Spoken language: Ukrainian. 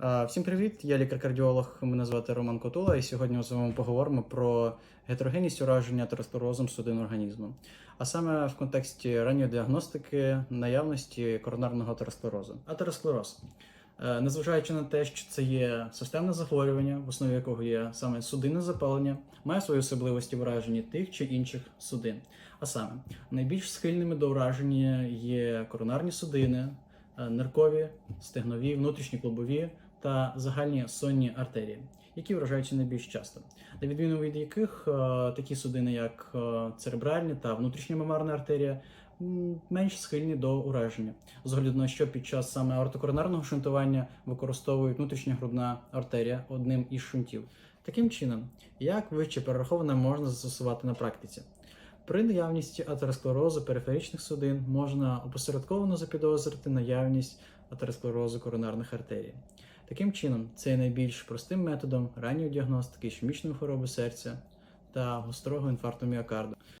Всім привіт! Я лікар-кардіолог. Мене звати Роман Котула, і сьогодні ми з вами поговоримо про гетерогенність ураження атеросклерозом судин організму, а саме в контексті ранньої діагностики наявності коронарного атеросклерозу. Атеросклероз. Е, Незважаючи на те, що це є системне захворювання, в основі якого є саме судинне запалення, має свої особливості в ураженні тих чи інших судин. А саме найбільш схильними до ураження є коронарні судини, е, ниркові, стегнові, внутрішні клубові та загальні сонні артерії, які вражаються найбільш часто, на відміну від яких е, такі судини, як е, церебральні та внутрішня мемарна артерія, менш схильні до ураження, огляду на що під час саме аортокоронарного шунтування використовують внутрішня грудна артерія одним із шунтів. Таким чином, як вище перераховане можна застосувати на практиці. При наявності атеросклерозу периферичних судин можна опосередковано запідозрити наявність атеросклерозу коронарних артерій. Таким чином, це є найбільш простим методом ранньої діагностики ішемічної хвороби серця та гострого інфаркту міокарду.